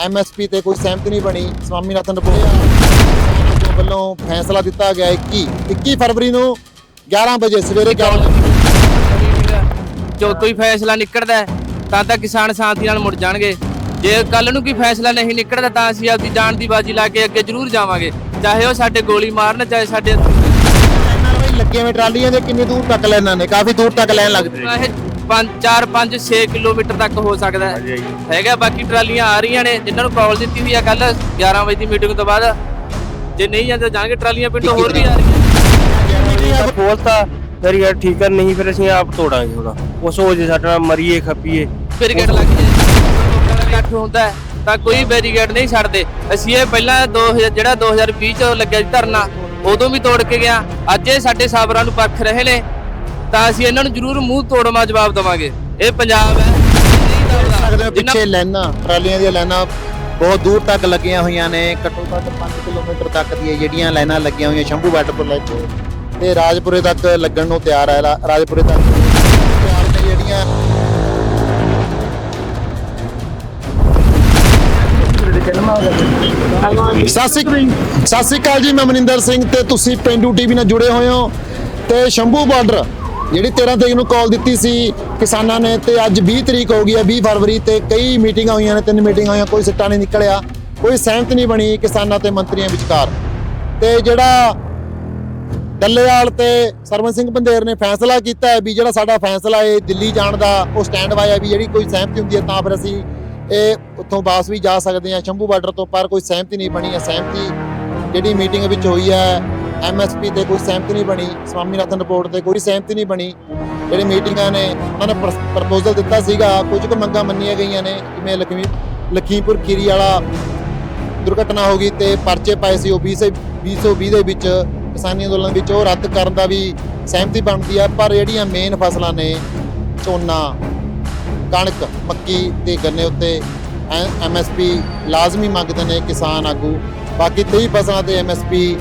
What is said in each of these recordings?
MSP ਤੇ ਕੋਈ ਸਹਿਮਤੀ ਨਹੀਂ ਬਣੀ ਸਵਾਮੀਨਾਥਨ ਰਿਪੋਰਟ ਵੱਲੋਂ ਫੈਸਲਾ ਦਿੱਤਾ ਗਿਆ 21 21 ਫਰਵਰੀ ਨੂੰ 11 ਵਜੇ ਸਵੇਰੇ 11 ਵਜੇ। ਜੋ ਕੋਈ ਫੈਸਲਾ ਨਿਕਲਦਾ ਤਾਂ ਤਾਂ ਕਿਸਾਨ ਸ਼ਾਂਤੀ ਨਾਲ ਮੁੜ ਜਾਣਗੇ। ਜੇ ਕੱਲ ਨੂੰ ਕੋਈ ਫੈਸਲਾ ਨਹੀਂ ਨਿਕਲਦਾ ਤਾਂ ਅਸੀਂ ਆਪਦੀ ਜਾਨ ਦੀ ਬਾਜੀ ਲਾ ਕੇ ਅੱਗੇ ਜ਼ਰੂਰ ਜਾਵਾਂਗੇ। ਚਾਹੇ ਉਹ ਸਾਡੇ ਗੋਲੀ ਮਾਰਨ ਚਾਹੇ ਸਾਡੇ ਲੱਗੀਆਂ ਹੋਈਆਂ ਟਰਾਲੀਆਂ ਦੇ ਕਿੰਨੀ ਦੂਰ ਤੱਕ ਲੈਣਾ ਨੇ ਕਾਫੀ ਦੂਰ ਤੱਕ ਲੈਣ ਲੱਗਦੇ 5 4 5 6 ਕਿਲੋਮੀਟਰ ਤੱਕ ਹੋ ਸਕਦਾ ਹੈ। ਹੈਗਾ ਬਾਕੀ ਟਰਾਲੀਆਂ ਆ ਰਹੀਆਂ ਨੇ ਜਿਨ੍ਹਾਂ ਨੂੰ ਕਾਲ ਦਿੱਤੀ ਹੋਈ ਆ ਕੱਲ 11 ਵਜੇ ਦੀ ਮੀਟਿੰਗ ਤੋਂ ਬਾਅਦ। ਜੇ ਨਹੀਂ ਜਾਂਦੇ ਜਾਣਗੇ ਟਰਾਲੀਆਂ ਪਿੰਡੋਂ ਹੋਰ ਵੀ ਆ ਰਹੀਆਂ ਖੋਲਤਾ ਫਿਰ ਯਾਰ ਠੀਕ ਹੈ ਨਹੀਂ ਫਿਰ ਅਸੀਂ ਆਪ ਤੋੜਾਂਗੇ ਹੁਣ। ਉਸ ਹੋ ਜੇ ਸਾਡੇ ਮਰੀਏ ਖੱਪੀਏ। ਬੈਰੀਕੇਡ ਲੱਗ ਜਾਏ। ਇਕੱਠ ਹੁੰਦਾ ਹੈ, ਤਾਂ ਕੋਈ ਬੈਰੀਕੇਡ ਨਹੀਂ ਛੱਡਦੇ। ਅਸੀਂ ਇਹ ਪਹਿਲਾਂ 2000 ਜਿਹੜਾ 2020 ਚ ਲੱਗਿਆ ਸੀ ਧਰਨਾ ਉਦੋਂ ਵੀ ਤੋੜ ਕੇ ਗਿਆ। ਅੱਜ ਇਹ ਸਾਡੇ ਸਾਬਰਾਂ ਨੂੰ ਪਰਖ ਰਹੇ ਨੇ। ਤਾਂ ਅਸੀਂ ਇਹਨਾਂ ਨੂੰ ਜ਼ਰੂਰ ਮੂੰਹ ਤੋੜਮਾ ਜਵਾਬ ਦੇਵਾਂਗੇ। ਇਹ ਪੰਜਾਬ ਹੈ। ਸਕਦੇ ਹੋ ਪਿੱਛੇ ਲਾਈਨਾਂ ਟਰਾਲੀਆਂ ਦੀਆਂ ਲਾਈਨਾਂ ਬਹੁਤ ਦੂਰ ਤੱਕ ਲੱਗੀਆਂ ਹੋਈਆਂ ਨੇ। ਘੱਟੋ ਘੱਟ 5 ਕਿਲੋਮੀਟਰ ਤੱਕ ਦੀਆਂ ਜਿਹੜੀਆਂ ਲਾਈਨਾਂ ਲੱਗੀਆਂ ਹੋਈਆਂ ਸ਼ੰਭੂ ਬਾਰਡਰ ਤੋਂ ਲੈ ਕੇ ਤੇ ਰਾਜਪੁਰੇ ਤੱਕ ਲੱਗਣ ਨੂੰ ਤਿਆਰ ਹੈ। ਰਾਜਪੁਰੇ ਤੱਕ ਤਿਆਰ ਨੇ ਜਿਹੜੀਆਂ ਸਤਿ ਸ਼੍ਰੀ ਸਤਿ ਸ਼੍ਰੀ ਅਕਾਲ ਜੀ ਮੈਂ ਮਨਿੰਦਰ ਸਿੰਘ ਤੇ ਤੁਸੀਂ ਪਿੰਡੂ ਟੀਵੀ ਨਾਲ ਜੁੜੇ ਹੋਏ ਹੋ ਤੇ ਸ਼ੰਭੂ ਬਾਰਡਰ ਜਿਹੜੀ 13 ਤਰੀਕ ਨੂੰ ਕਾਲ ਦਿੱਤੀ ਸੀ ਕਿਸਾਨਾਂ ਨੇ ਤੇ ਅੱਜ 20 ਤਰੀਕ ਹੋ ਗਈ ਹੈ 20 ਫਰਵਰੀ ਤੇ ਕਈ ਮੀਟਿੰਗਾਂ ਹੋਈਆਂ ਨੇ, ਤਿੰਨ ਮੀਟਿੰਗਾਂ ਹੋਈਆਂ, ਕੋਈ ਸਿੱਟਾ ਨਹੀਂ ਨਿਕਲਿਆ, ਕੋਈ ਸਹਿਮਤ ਨਹੀਂ ਬਣੀ ਕਿਸਾਨਾਂ ਤੇ ਮੰਤਰੀਆਂ ਵਿਚਕਾਰ। ਤੇ ਜਿਹੜਾ ਡੱਲੇਵਾਲ ਤੇ ਸਰਵਨ ਸਿੰਘ ਬੰਦੇਰ ਨੇ ਫੈਸਲਾ ਕੀਤਾ ਹੈ ਵੀ ਜਿਹੜਾ ਸਾਡਾ ਫੈਸਲਾ ਹੈ ਦਿੱਲੀ ਜਾਣ ਦਾ, ਉਹ ਸਟੈਂਡ ਬਾਈ ਹੈ ਵੀ ਜਿਹੜੀ ਕੋਈ ਸਹਿਮਤੀ ਹੁੰਦੀ ਹੈ ਤਾਂ ਫਿਰ ਅਸੀਂ ਇਹ ਉੱਥੋਂ ਵਾਪਸ ਵੀ ਜਾ ਸਕਦੇ ਹਾਂ। ਸ਼ੰਭੂ ਬਾਰਡਰ ਤੋਂ ਪਰ ਕੋਈ ਸਹਿਮਤੀ ਨਹੀਂ ਬਣੀ ਹੈ। ਸਹਿਮਤੀ ਜਿਹੜੀ ਮੀਟਿੰਗ ਵਿੱਚ ਹੋਈ ਹੈ ਐਮਐਸਪੀ ਤੇ ਕੋਈ ਸਹਿਮਤੀ ਨਹੀਂ ਬਣੀ, ਸਵਾਮੀਨਾਥਨ ਰਿਪੋਰਟ ਤੇ ਕੋਈ ਸਹਿਮਤੀ ਨਹੀਂ ਬਣੀ। ਜਿਹੜੀ ਮੀਟਿੰਗਾਂ ਨੇ, ਉਹਨਾਂ ਨੇ ਪ੍ਰਪੋਜ਼ਲ ਦਿੱਤਾ ਸੀਗਾ, ਕੁਝ ਕੁ ਮੰਗਾਂ ਮੰਨੀਆਂ ਗਈਆਂ ਨੇ, ਜਿਵੇਂ ਲਖਮੀ, ਲਖੀਮਪੁਰ ਖੀਰੀ ਵਾਲਾ ਦੁਰਘਟਨਾ ਹੋ ਗਈ ਤੇ ਪਰਚੇ ਪਾਏ ਸੀ ਉਹ 20 2020 ਦੇ ਵਿੱਚ, ਕਿਸਾਨੀ ਅੰਦੋਲਨ ਵਿੱਚ ਉਹ ਰੱਦ ਕਰਨ ਦਾ ਵੀ ਸਹਿਮਤੀ ਬਣਦੀ ਆ, ਪਰ ਜਿਹੜੀਆਂ ਮੇਨ ਫਸਲਾਂ ਨੇ, ਝੋਨਾ, ਕਣਕ, ਮੱਕੀ ਤੇ ਗੰਨੇ ਉੱਤੇ ਐਮਐਸਪੀ ਲਾਜ਼ਮੀ ਮੰਗਦੇ ਨੇ ਕਿਸਾਨ ਆਗੂ। ਬਾਕੀ 23 ਫਸਲਾਂ ਤੇ ਐਮਐਸਪੀ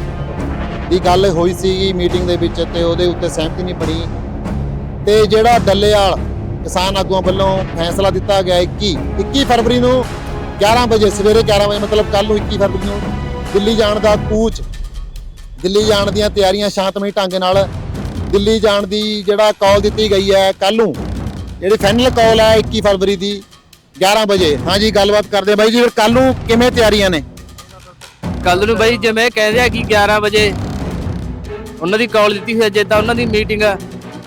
ਦੀ ਗੱਲ ਹੋਈ ਸੀਗੀ ਮੀਟਿੰਗ ਦੇ ਵਿੱਚ ਤੇ ਉਹਦੇ ਉੱਤੇ ਸਹਿਮਤੀ ਨਹੀਂ ਬਣੀ। ਤੇ ਜਿਹੜਾ ਡੱਲੇਵਾਲ ਕਿਸਾਨ ਆਗੂਆਂ ਵੱਲੋਂ ਫੈਸਲਾ ਦਿੱਤਾ ਗਿਆ 21 21 ਫਰਵਰੀ ਨੂੰ 11 ਵਜੇ, ਸਵੇਰੇ 11 ਵਜੇ, ਮਤਲਬ ਕੱਲ ਨੂੰ 21 ਫਰਵਰੀ ਨੂੰ ਦਿੱਲੀ ਜਾਣ ਦਾ ਕੂਚ, ਦਿੱਲੀ ਜਾਣ ਦੀਆਂ ਤਿਆਰੀਆਂ ਸ਼ਾਂਤਮਈ ਢੰਗ ਨਾਲ ਦਿੱਲੀ ਜਾਣ ਦੀ ਜਿਹੜਾ ਕਾਲ ਦਿੱਤੀ ਗਈ ਹੈ ਕੱਲ ਨੂੰ, ਜਿਹੜੀ ਫਾਈਨਲ ਕਾਲ ਹੈ 21 ਫਰਵਰੀ ਦੀ 11 ਵਜੇ। ਹਾਂਜੀ, ਗੱਲਬਾਤ ਕਰਦੇ ਬਾਈ ਜੀ, ਫਿਰ ਕੱਲ ਨੂੰ ਕਿਵੇਂ ਤਿਆਰੀਆਂ ਨੇ? ਕੱਲ ਨੂੰ ਬਾਈ ਜਿਵੇਂ ਕਹਿੰਦੇ ਆ ਕਿ 11 ਵਜੇ ਉਹਨਾਂ ਦੀ ਕਾਲ ਦਿੱਤੀ ਹੋਈ ਹੈ ਜੇ ਉਹਨਾਂ ਦੀ ਮੀਟਿੰਗ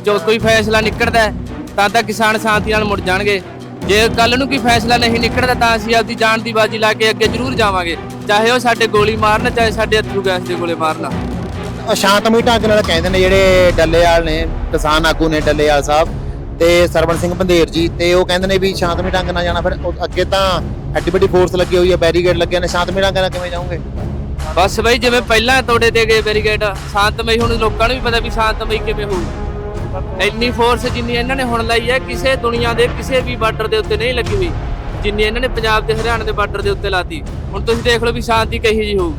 ਜੋ ਕੋਈ ਫੈਸਲਾ ਨਿਕਲਦਾ ਹੈ, ਤਾਂ ਤਾਂ ਕਿਸਾਨ ਸ਼ਾਂਤੀ ਨਾਲ ਮੁੜ ਜਾਣਗੇ। ਜੇ ਕੱਲ ਨੂੰ ਕੋਈ ਫੈਸਲਾ ਨਹੀਂ ਨਿਕਲਦਾ ਤਾਂ ਅਸੀਂ ਆਪਦੀ ਜਾਨ ਦੀ ਬਾਜੀ ਲਾ ਕੇ ਅੱਗੇ ਜ਼ਰੂਰ ਜਾਵਾਂਗੇ। ਚਾਹੇ ਉਹ ਸਾਡੇ ਗੋਲੀ ਮਾਰਨ ਚਾਹੇ ਸਾਡੇ ਅੱਥਰੂ ਗੈਸ ਦੇ ਗੋਲੇ ਮਾਰਨ। ਅ, ਸ਼ਾਂਤਮਈ ਢੰਗ ਨਾਲ ਕਹਿੰਦੇ ਨੇ ਜਿਹੜੇ ਡੱਲੇਵਾਲ ਨੇ ਕਿਸਾਨ ਆਗੂ ਨੇ ਡੱਲੇਵਾਲ ਸਾਹਿਬ ਤੇ ਸਰਵਣ ਸਿੰਘ ਬੰਦੇਰ ਜੀ ਤੇ ਉਹ ਕਹਿੰਦੇ ਨੇ ਵੀ ਸ਼ਾਂਤਮਈ ਢੰਗ ਨਾਲ ਜਾਣਾ ਫਿਰ ਉਹ ਅੱਗੇ ਤਾਂ ਐਡੀ ਵੱਡੀ ਫੋਰਸ ਲੱਗੀ ਹੋਈ ਹੈ ਬੈਰੀਕੇਡ ਲੱਗੇ ਨੇ ਸ਼ਾਂਤਮਈ ਢੰਗ ਨਾਲ ਕਿਵੇਂ ਜਾਓਗੇ? ਬਸ ਬਈ ਜਿਵੇਂ ਪਹਿਲਾਂ ਤੋੜੇ ਤੇ ਗਏ ਬੈਰੀਕੇਡ ਸ਼ਾਂਤਮਈ ਹੁਣ ਲੋਕਾਂ ਨੂੰ ਵੀ ਪਤਾ ਵੀ ਸ਼ਾਂਤਮਈ ਕਿਵੇਂ ਹੋਊ। ਇੰਨੀ ਫੋਰਸ ਜਿੰਨੀ ਇਹਨਾਂ ਨੇ ਹੁਣ ਲਾਈ ਹੈ ਕਿਸੇ ਦੁਨੀਆ ਦੇ ਕਿਸੇ ਵੀ ਬਾਰਡਰ ਦੇ ਉੱਤੇ ਨਹੀਂ ਲੱਗੀ ਹੋਈ। ਜਿੰਨੀ ਇਹਨਾਂ ਨੇ ਪੰਜਾਬ ਤੇ ਹਰਿਆਣਾ ਦੇ ਬਾਰਡਰ ਦੇ ਉੱਤੇ ਲਾਤੀ। ਹੁਣ ਤੁਸੀਂ ਦੇਖ ਲਓ ਵੀ ਸ਼ਾਂਤੀ ਕਹੀ ਜੀ ਹੋਊ।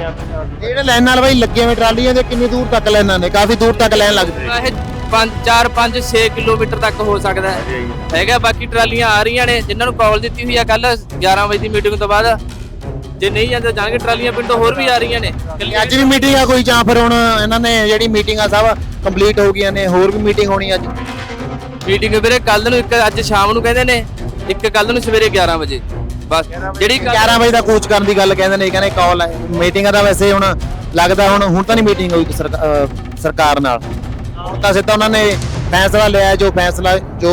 ਇਹ ਜਿਹੜੇ ਲਾਈਨ ਨਾਲ ਬਾਈ ਲੱਗੇ ਹੋਏ ਟਰਾਲੀਆਂ ਦੇ ਕਿੰਨੀ ਦੂਰ ਤੱਕ ਲਾਈਨਾਂ ਨੇ? ਕਾਫੀ ਦੂਰ ਤੱਕ ਲਾਈਨ ਲੱਗਦੀ ਇਹ 5 4 5 6 ਕਿਲੋਮੀਟਰ ਤੱਕ ਹੋ ਸਕਦਾ ਹੈ। ਹੈਗਾ ਬਾਕੀ ਟਰਾਲੀਆਂ ਆ ਰਹੀਆਂ ਨੇ। ਜਿਨ੍ਹਾਂ ਨੂੰ ਕਾਲ ਦਿੱਤੀ ਹੋਈ ਆ ਕੱਲ 11 ਵਜੇ ਦੀ ਮੀਟਿੰਗ ਤੋਂ ਬਾਅਦ। ਜੇ ਨਹੀਂ ਜਾਂਦੇ ਜਾਣਗੇ ਟਰਾਲੀਆਂ ਪਿੰਡੋਂ ਹੋਰ ਵੀ ਆ ਰਹੀਆਂ ਨੇ। ਅੱਜ ਵੀ ਮੀਟਿੰਗ ਆ ਕੋਈ ਜਾਂ ਫਿਰ ਹੁਣ ਇਹਨਾਂ ਨੇ ਜਿਹੜੀ ਮੀਟਿੰਗ ਆ ਸਭ ਕੰਪਲੀਟ ਹੋ ਗਈਆਂ ਨੇ ਹੋਰ ਵੀ ਮੀਟਿੰਗ ਹੋਣੀ ਅੱਜ? ਮੀਟਿੰਗ ਵੀਰੇ ਕੱਲ ਨੂੰ ਇੱਕ ਅੱਜ ਸ਼ਾਮ ਨੂੰ ਕਹਿੰਦੇ ਨੇ ਇੱਕ ਕੱਲ ਨੂੰ ਸਵੇਰੇ 11 ਵਜੇ। ਬਸ ਜਿਹੜੀ ਕੱਲ੍ਹ- 11 ਵਜੇ ਦਾ ਕੋਚ ਕਰਨ ਦੀ ਗੱਲ ਕਹਿੰਦੇ ਨੇ ਕਹਿੰਦੇ ਕਾਲ ਹੈ ਮੀਟਿੰਗਾਂ ਦਾ ਵੈਸੇ ਹੁਣ ਲੱਗਦਾ ਹੁਣ ਹੁਣ ਤਾਂ ਨਹੀਂ ਮੀਟਿੰਗ ਹੋਈ ਸਰਕਾਰ ਨਾਲ। ਹੁਣ ਤਾਂ ਸਿੱਧਾ ਉਹਨਾਂ ਨੇ ਫੈਸਲਾ ਲਿਆ ਜੋ ਫੈਸਲਾ ਜੋ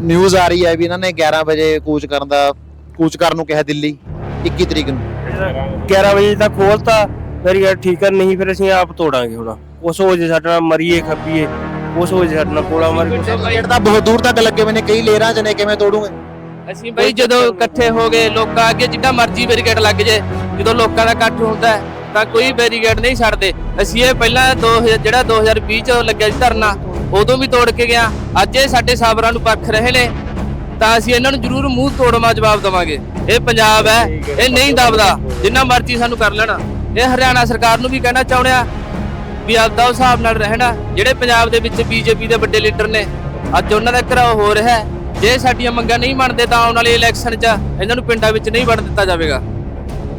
ਨਿਊਜ਼ ਆ ਰਹੀ ਹੈ ਵੀ ਇਹਨਾਂ ਨੇ 11 ਵਜੇ ਕੋਚ ਕਰਨ ਦਾ ਕੋਚ ਕਰਨ ਨੂੰ ਕਿਹਾ ਦਿੱਲੀ। 21 ਤਰੀਕ ਨੂੰ। 11 ਵਜੇ ਤੱਕ ਖੋਲਤਾ ਫਿਰ ਯਾਰ ਠੀਕ ਹੈ ਨਹੀਂ ਫਿਰ ਅਸੀਂ ਆਪ ਤੋੜਾਂਗੇ ਹੁਣ। ਉਸ ਹੋ ਜੇ ਸਾਡੇ ਮਰੀਏ ਖੱਪੀਏ। ਉਸ ਹੋ ਜੇ ਸਾਡੇ ਕੋਲਾ ਮਾਰ ਗੇਟ ਤਾਂ ਬਹੁਤ ਦੂਰ ਤੱਕ ਲੱਗੇ ਹੋਏ ਨੇ ਕਈ ਲੇਅਰਾਂ 'ਚ ਨੇ ਕਿਵੇਂ ਤੋੜੂਗੇ? ਅਸੀਂ ਬਈ ਜਦੋਂ ਇਕੱਠੇ ਹੋ ਗਏ ਲੋਕਾਂ ਅੱਗੇ ਜਿੱਡਾ ਮਰਜ਼ੀ ਬੈਰੀਕੇਡ ਲੱਗ ਜੇ ਜਦੋਂ ਲੋਕਾਂ ਦਾ ਇਕੱਠ ਹੁੰਦਾ ਹੈ, ਤਾਂ ਕੋਈ ਬੈਰੀਕੇਡ ਨਹੀਂ ਛੱਡਦੇ। ਅਸੀਂ ਇਹ ਪਹਿਲਾਂ 2000 ਜਿਹੜਾ 2020 ਚ ਲੱਗਿਆ ਸੀ ਧਰਨਾ ਉਦੋਂ ਵੀ ਤੋੜ ਕੇ ਗਿਆ। ਅੱਜ ਇਹ ਸਾਡੇ ਸਾਬਰਾਂ ਨੂੰ ਪਰਖ ਰਹੇ ਨੇ। ਤਾਂ ਅਸੀਂ ਇਹਨਾਂ ਨੂੰ ਜ਼ਰੂਰ ਮੂੰਹ ਤੋੜਮਾ ਜਵਾਬ ਦੇਵਾਂਗੇ। ਇਹ ਪੰਜਾਬ ਹੈ ਇਹ ਨਹੀਂ ਦਬਦਾ। ਜਿੰਨਾ ਮਰਜ਼ੀ ਸਾਨੂੰ ਕਰ ਲੈਣਾ। ਇਹ ਹਰਿਆਣਾ ਸਰਕਾਰ ਨੂੰ ਵੀ ਕਹਿਣਾ ਚਾਹੁੰਦੇ ਆ ਵੀ ਆਪਦਾ ਹਿਸਾਬ ਨਾਲ ਰਹਿਣਾ। ਜਿਹੜੇ ਪੰਜਾਬ ਦੇ ਵਿੱਚ ਬੀਜੇਪੀ ਦੇ ਵੱਡੇ ਲੀਡਰ ਨੇ ਅੱਜ ਉਹਨਾਂ ਦਾ ਘਰਾਓ ਹੋ ਰਿਹਾ ਜੇ ਸਾਡੀਆਂ ਮੰਗਾਂ ਨਹੀਂ ਮੰਨਦੇ ਤਾਂ ਆਉਣ ਵਾਲੇ ਇਲੈਕਸ਼ਨ 'ਚ ਇਹਨਾਂ ਨੂੰ ਪਿੰਡਾਂ ਵਿੱਚ ਨਹੀਂ ਵੜਨ ਦਿੱਤਾ ਜਾਵੇਗਾ।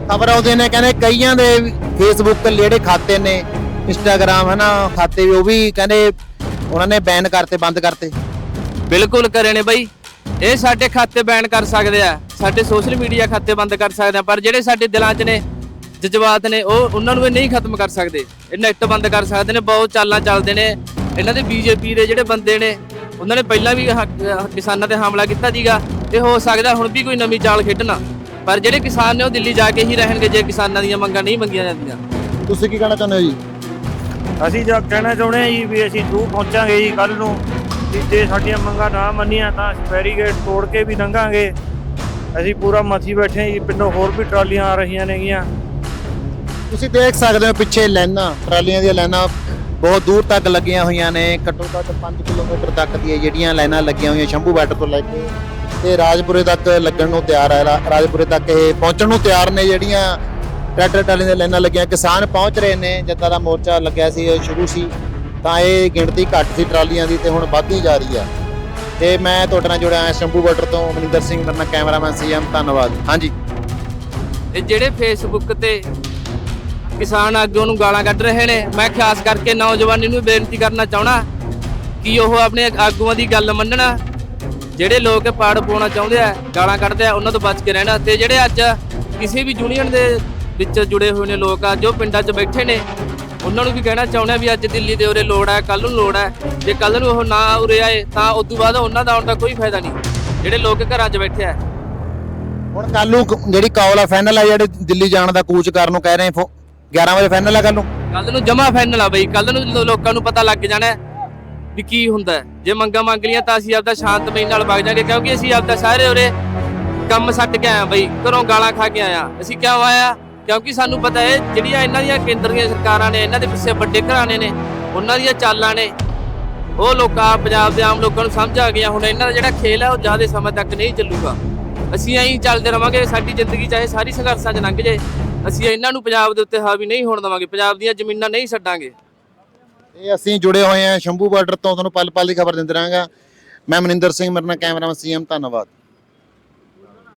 ਖਬਰ ਆਉਂਦੇ ਨੇ ਕਹਿੰਦੇ ਕਈਆਂ ਦੇ ਫੇਸਬੁੱਕ ਜਿਹੜੇ ਖਾਤੇ ਨੇ ਇੰਸਟਾਗ੍ਰam ਹਨਾ ਖਾਤੇ ਵੀ ਉਹ ਵੀ ਕਹਿੰਦੇ ਉਹਨਾਂ ਨੇ ਬੈਨ ਕਰਤੇ ਬੰਦ ਕਰਤੇ। ਬਿਲਕੁਲ ਕਰੇ ਨੇ ਬਈ। ਇਹ ਸਾਡੇ ਖਾਤੇ ਬੈਨ ਕਰ ਸਕਦੇ ਆ ਸਾਡੇ ਸੋਸ਼ਲ ਮੀਡੀਆ ਖਾਤੇ ਬੰਦ ਕਰ ਸਕਦੇ ਆ ਪਰ ਜਿਹੜੇ ਸਾਡੇ ਦਿਲਾਂ 'ਚ ਨੇ ਜਜ਼ਬਾਤ ਨੇ ਉਹ ਉਹਨਾਂ ਨੂੰ ਇਹ ਨਹੀਂ ਖਤਮ ਕਰ ਸਕਦੇ। ਇਹ ਨੈਟ ਬੰਦ ਕਰ ਸਕਦੇ ਨੇ ਬਹੁਤ ਚਾਲਾਂ ਚੱਲਦੇ ਨੇ। ਇਹਨਾਂ ਦੇ ਬੀਜੇਪੀ ਦੇ ਜਿਹੜੇ ਬੰਦੇ ਨੇ ਉਹਨਾਂ ਨੇ ਪਹਿਲਾਂ ਵੀ ਕਿਸਾਨਾਂ ਤੇ ਹਮਲਾ ਕੀਤਾ ਸੀਗਾ ਤੇ ਹੋ ਸਕਦਾ ਹੁਣ ਵੀ ਕੋਈ ਨਵੀਂ ਚਾਲ ਖੇਡਣਾ। ਪਰ ਜਿਹੜੇ ਕਿਸਾਨ ਨੇ ਉਹ ਦਿੱਲੀ ਜਾ ਕੇ ਹੀ ਰਹਿਣਗੇ ਜੇ ਕਿਸਾਨਾਂ ਦੀਆਂ ਮੰਗਾਂ ਨਹੀਂ ਮੰਗੀਆਂ ਜਾਂਦੀਆਂ। ਤੁਸੀਂ ਕੀ ਕਹਿਣਾ ਚਾਹੁੰਦੇ ਹੋ ਜੀ? ਅਸੀਂ ਜੋ ਕਹਿਣਾ ਚਾਹੁੰਦੇ ਹਾਂ ਜੀ ਵੀ ਅਸੀਂ ਦੂ ਪਹੁੰਚਾਂਗੇ ਜੀ ਕੱਲ ਨੂੰ। ਵੀ ਜੇ ਸਾਡੀਆਂ ਮੰਗਾਂ ਨਾ ਮੰਨੀਆਂ ਤਾਂ ਅਸੀਂ ਬੈਰੀਗੇਡ ਤੋੜ ਕੇ ਵੀ ਲੰਘਾਂਗੇ। ਅਸੀਂ ਪੂਰਾ ਮੱਥੀ ਬੈਠੇ ਹਾਂ ਜੀ, ਪਿੰਡੋਂ ਹੋਰ ਵੀ ਟਰਾਲੀਆਂ ਆ ਰਹੀਆਂ ਨੇਗੀਆਂ। ਤੁਸੀਂ ਦੇਖ ਸਕਦੇ ਹੋ ਪਿੱਛੇ ਲਾਈਨਾਂ, ਟਰਾਲੀਆਂ ਦੀਆਂ ਲਾਈਨਾਂ ਬਹੁਤ ਦੂਰ ਤੱਕ ਲੱਗੀਆਂ ਹੋਈਆਂ ਨੇ। ਘੱਟੋ ਘੱਟ 5 ਕਿਲੋਮੀਟਰ ਤੱਕ ਦੀਆਂ ਜਿਹੜੀਆਂ ਲਾਈਨਾਂ ਲੱਗੀਆਂ ਹੋਈਆਂ ਸ਼ੰਭੂ ਬਾਰਡਰ ਤੋਂ ਲੈ ਕੇ ਤੇ ਰਾਜਪੁਰੇ ਤੱਕ ਲੱਗਣ ਨੂੰ ਤਿਆਰ ਹੈ। ਰਾ- ਰਾਜਪੁਰੇ ਤੱਕ ਇਹ ਪਹੁੰਚਣ ਨੂੰ ਤਿਆਰ ਨੇ ਜਿਹੜੀਆਂ ਟਰੈਕਟਰ ਟਰਾਲੀਆਂ ਦੀਆਂ ਲਾਈਨਾਂ ਲੱਗੀਆਂ। ਕਿਸਾਨ ਪਹੁੰਚ ਰਹੇ ਨੇ ਜਿੱਦਾਂ ਦਾ ਮੋਰਚਾ ਲੱਗਿਆ ਸੀ ਇਹ ਸ਼ੁਰੂ ਸੀ। ਤਾਂ ਇਹ ਗਿਣਤੀ ਘੱਟ ਸੀ ਟਰਾਲੀਆਂ ਦੀ ਤੇ ਹੁਣ ਵੱਧਦੀ ਜਾ ਰਹੀ ਹੈ ਤੇ ਮੈਂ ਤੁਹਾਡੇ ਨਾਲ ਜੁੜਿਆ ਸ਼ੰਭੂ ਬਾਰਡਰ ਤੋਂ ਮਨਿੰਦਰ ਸਿੰਘ, ਮੇਰੇ ਕੈਮਰਾਮੈਨ ਸੀਐਮ ਧੰਨਵਾਦ। ਹਾਂਜੀ। ਇਹ ਜਿਹੜੇ ਫੇਸਬੁੱਕ ਤੇ ਕਿਸਾਨ ਆਗੂ ਨੂੰ ਗਾਲਾਂ ਕੱਢ ਰਹੇ ਨੇ, ਮੈਂ ਖਾਸ ਕਰਕੇ ਨੌਜਵਾਨੀ ਨੂੰ ਬੇਨਤੀ ਕਰਨਾ ਚਾਹਣਾ ਕਿ ਉਹ ਆਪਣੇ ਆਗੂਆਂ ਦੀ ਗੱਲ ਮੰਨਣਾ। ਜਿਹੜੇ ਲੋਕ ਪਾੜ ਪਾਉਣਾ ਚਾਹੁੰਦੇ ਆ, ਗਾਲਾਂ ਕੱਢਦੇ ਆ, ਉਹਨਾਂ ਤੋਂ ਬਚ ਕੇ ਰਹਿਣਾ। ਤੇ ਜਿਹੜੇ ਅੱਜ ਕਿਸੇ ਵੀ ਯੂਨੀਅਨ ਦੇ ਵਿੱਚ ਜੁੜੇ ਹੋਏ ਨੇ ਲੋਕ ਆ, ਜੋ ਪਿੰਡਾਂ 'ਚ ਬੈਠੇ ਨੇ ਉਹਨਾਂ ਨੂੰ ਵੀ ਕਹਿਣਾ ਚਾਹੁੰਦੇ ਆ ਵੀ ਅੱਜ ਦਿੱਲੀ ਦੇ ਉਰੇ ਲੋੜ ਹੈ ਕੱਲ ਨੂੰ ਲੋੜ ਹੈ। ਜੇ ਕੱਲ ਨੂੰ ਉਹ ਨਾ ਉਰੇ ਆਏ ਤਾਂ ਉਸ ਤੋਂ ਬਾਅਦ ਉਹਨਾਂ ਦਾ ਆਉਣ ਦਾ ਕੋਈ ਫਾਇਦਾ ਨਹੀਂ। ਜਿਹੜੇ ਲੋਕ ਘਰਾਂ 'ਚ ਬੈਠੇ ਆ। ਹੁਣ ਕੱਲ ਨੂੰ ਜਿਹੜੀ ਕਾਲ ਆ ਫਾਈਨਲ ਆ ਜਿਹੜੇ ਦਿੱਲੀ ਜਾਣ ਦਾ ਕੂਚ ਕਰਨ ਨੂੰ ਕਹਿ ਰਹੇ ਫੋ- 11 ਵਜੇ ਫਾਈਨਲ ਆ ਕੱਲ ਨੂੰ? ਕੱਲ ਨੂੰ ਜਮਾ ਫਾਈਨਲ ਆ ਬਈ। ਕੱਲ ਨੂੰ ਲੋਕਾਂ ਨੂੰ ਪਤਾ ਲੱਗ ਜਾਣਾ ਵੀ ਕੀ ਹੁੰਦਾ। ਜੇ ਮੰਗਾਂ ਮੰਗ ਲੀਆਂ ਤਾਂ ਅਸੀਂ ਆਪਦਾ ਸ਼ਾਂਤਮਈ ਨਾਲ ਵਗ ਜਾਾਂਗੇ ਕਿਉਂਕਿ ਅਸੀਂ ਆਪਦਾ ਸਾਰੇ ਉਰੇ ਕੰਮ ਛੱਡ ਕੇ ਆਇਆ ਬਈ। ਘਰੋਂ ਗਾਲਾਂ ਖਾ ਕੇ ਆਇਆ ਅਸੀਂ ਕਿਉਂ ਆਇਆ ਕਿਉਂਕਿ ਸਾਨੂੰ ਪਤਾ ਹੈ, ਜਿਹੜੀਆਂ ਇਹਨਾਂ ਦੀਆਂ ਕੇਂਦਰ ਦੀਆਂ ਸਰਕਾਰਾਂ ਨੇ, ਇਹਨਾਂ ਦੇ ਪਿੱਛੇ ਵੱਡੇ ਘਰਾਣੇ ਨੇ, ਉਹਨਾਂ ਦੀਆਂ ਚਾਲਾਂ ਨੇ, ਉਹ ਲੋਕਾਂ, ਪੰਜਾਬ ਦੇ ਆਮ ਲੋਕਾਂ ਨੂੰ ਸਮਝ ਆ ਗਿਆ ਹੁਣ ਇਹਨਾਂ ਦਾ ਜਿਹੜਾ ਖੇਲ ਹੈ, ਉਹ ਜ਼ਿਆਦਾ ਸਮੇਂ ਤੱਕ ਨਹੀਂ ਚੱਲੂਗਾ। ਅਸੀਂ ਐਂ ਚੱਲਦੇ ਰਵਾਂਗੇ, ਸਾਡੀ ਜ਼ਿੰਦਗੀ ਚਾਹੇ ਸਾਰੀ ਸੰਘਰਸ਼ਾਂ 'ਚ ਲੰਘ ਜਾਏ ਅਸੀਂ ਇਹਨਾਂ ਨੂੰ ਪੰਜਾਬ ਦੇ ਉੱਤੇ ਹਾਵੀ ਨਹੀਂ ਹੋਣ ਦੇਵਾਂਗੇ, ਪੰਜਾਬ ਦੀਆਂ ਜ਼ਮੀਨਾਂ ਨਹੀਂ ਛੱਡਾਂਗੇ। ਇਹ ਅਸੀਂ ਜੁੜੇ ਹੋਏ ਹਾਂ ਸ਼ੰਭੂ ਬਾਰਡਰ ਤੋਂ, ਤੁਹਾਨੂੰ ਪਲ ਪਲ ਦੀ ਖਬਰ ਦਿੰਦੇ ਰਹਾਂਗਾ। ਮੈਂ ਮਨਿੰਦਰ ਸਿੰਘ, ਮੇਰੇ ਨਾਲ ਕੈਮਰਾਮੈਨ ਸੀਐਮ, ਧੰਨਵਾਦ।